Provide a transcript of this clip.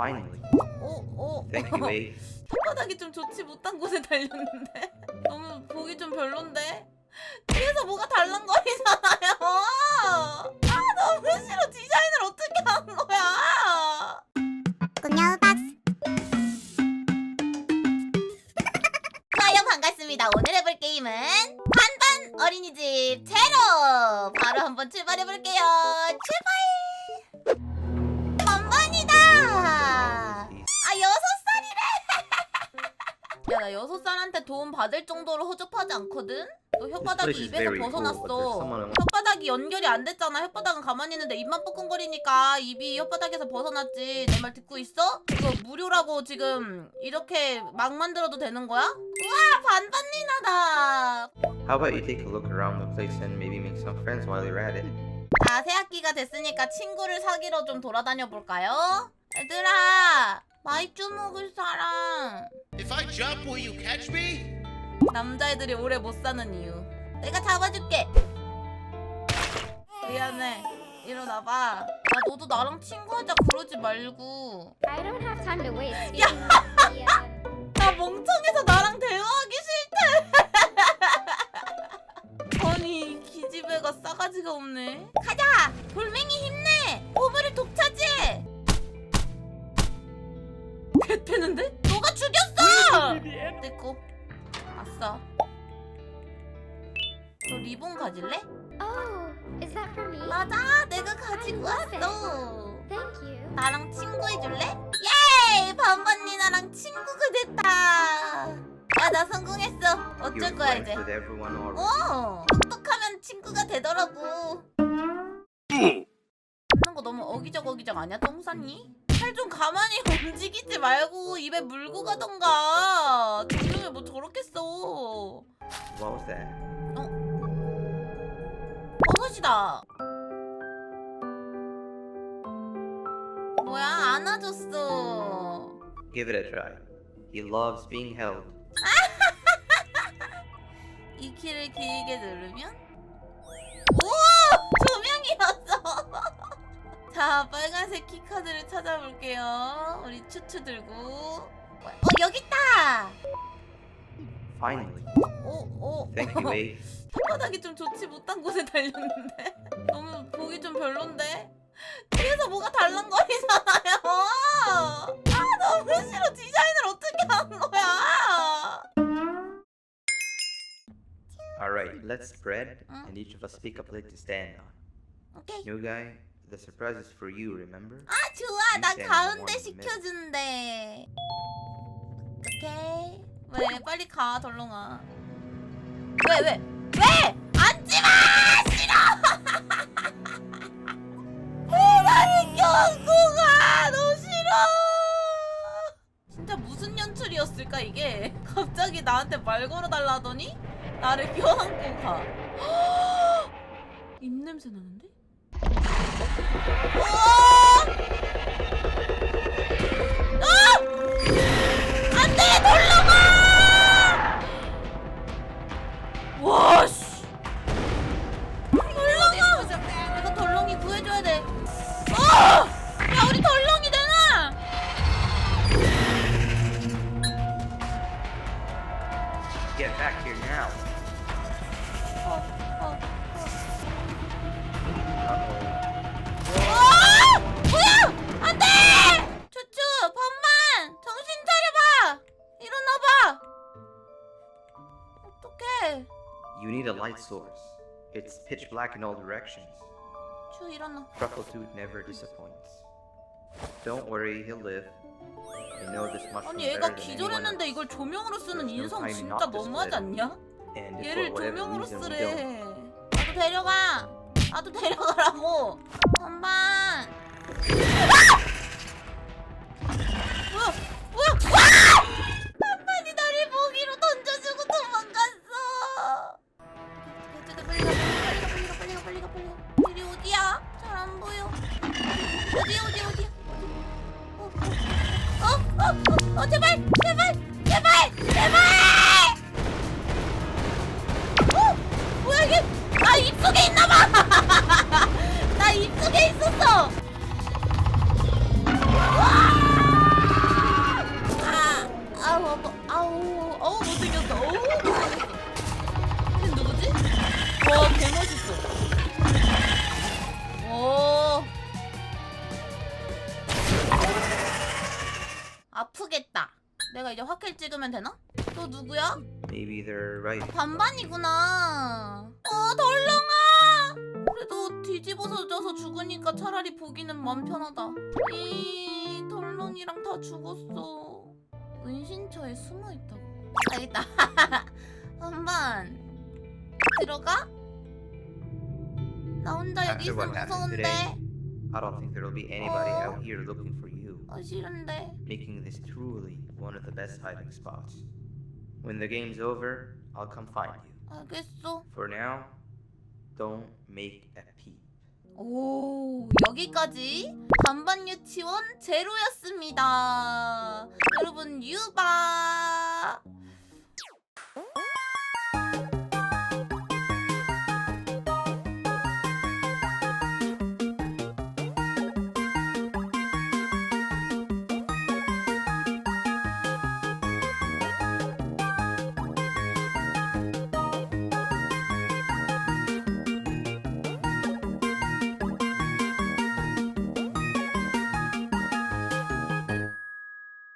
Finally. 어, 어. Thank you, A. 혓바닥이 좀 좋지 못한 곳에 달렸는데? 너무 보기 좀 별론데? 뒤에서 뭐가 달랑거리잖아요? 아 너무 싫어. 디자인을 어떻게 한 거야? 꿈녀 박스. 좋아요 반갑습니다. 오늘 해볼 게임은 반반 어린이집 제로! 바로 한번 출발해볼게요. 출발 나 여섯 살한테 도움 받을 정도로 허접하지 않거든 너 혓바닥이 This place is 입에서 very cool, 벗어났어 혓바닥이 연결이 안 됐잖아 혓바닥은 가만히 있는데 입만 뻐끔거리니까 입이 혓바닥에서 벗어났지 내 말 듣고 있어? 이거 무료라고 지금 이렇게 막 만들어도 되는 거야? 우와 반반리나다 How about you take a look around the place and maybe make some friends while you're at it? 자 새학기가 됐으니까 친구를 사귀러 좀 돌아다녀 볼까요? 얘들아 마이쮸 먹을 사람 If I jump, will you catch me? 남자애들이 오래 못 사는 이유. 내가 잡아줄게. 미안해. 일어나봐. 야 너도 나랑 친구하자 그러지 말고. I don't have time to waste. 야! 나 멍청해서 나랑 대화하기 싫대. 아니 기집애가 싸가지가 없네. 가자! 돌멩이 힘내! 보물을 독차지해! 개 패는데? 너가 죽였어 내꺼 아싸 너 리본 가질래? Oh, is that for me? 맞아 내가 가지고. 왔어 Thank you. 나랑 친구해줄래? 예이 반반니 나랑 친구가 됐다 야 나 성공했어 어쩔 거야 이제 with everyone already. 어 똑똑하면 친구가 되더라고 웃는 거 너무 어기적 어기적 아니야 똥 쌌니? 팔 좀 가만히 움직이지 말고 입에 물고 가던가 분명히 뭐 저렇게 써 What was that? 버섯이다 뭐야 안아줬어 Give it a try. He loves being held. 이 키를 길게 누르면 오! 두 명이었어 자 빨 간색 키카드를 찾아볼게요. 우리 추추 들고. 어 여기 있다! Finally. 오 오. Thank you. 혓바닥이 좀 좋지 못한 곳에 달렸는데? 너무 보기 좀 별론데? 뒤에서 뭐가 달랑거리잖아요? 아 너무 싫어. 디자인을 어떻게 한 거야? Alright, let's spread, and each of us pick a plate to stand on. 오케이. New guy, the surprise is for you, remember? 아 좋아. 나 가운데 시켜준대. 어떡해? 왜? 빨리 가 덜렁아. 왜 왜? 왜? 앉지마! 싫어! 왜 나를 껴안고 가! 너무 싫어! 진짜 무슨 연출이었을까 이게? 갑자기 나한테 말 걸어달라 하더니 나를 껴안고 가. 입냄새 나는데? Thank you. 해. You need a light source. It's pitch black in all directions. 추, 일어나. Truffletooth never disappoints. Don't worry, he'll live. I know this mushroom 아니 better 얘가 than anyone 기절했는데 else. 이걸 조명으로 쓰는 인성 진짜 너무하지. 않냐? And if 얘를 for whatever 조명으로 reason we 쓰래. 나도 데려가. 나도 데려가라고. 엄마. 어디, 어디, 어디? 어, 어, 어, 어, 어, 제발, 제발, 제발, 제발! 어? 뭐야 이게? 나 입속에 있나 내가 이제 확킬 찍으면 되나? 너 누구야? Maybe they're right. 반반이구나. 어, 덜렁아! 그래도 뒤집어서 져서 죽으니까 차라리 보기는 맘 편하다. 이 덜렁이랑 다 죽었어. 은신처에 숨어 있다고. 알겠다. 반반. 들어가? 나 혼자 여기 After 있으면 happened 무서운데. today, I don't think there'll be anybody Oh. out here looking for you, 아 싫은데. making this truly one of the best hiding spots. When the game's over, I'll come find you. 알겠어. For now, don't make a peep. 오 여기까지 반반 유치원 제로였습니다. 여러분 유바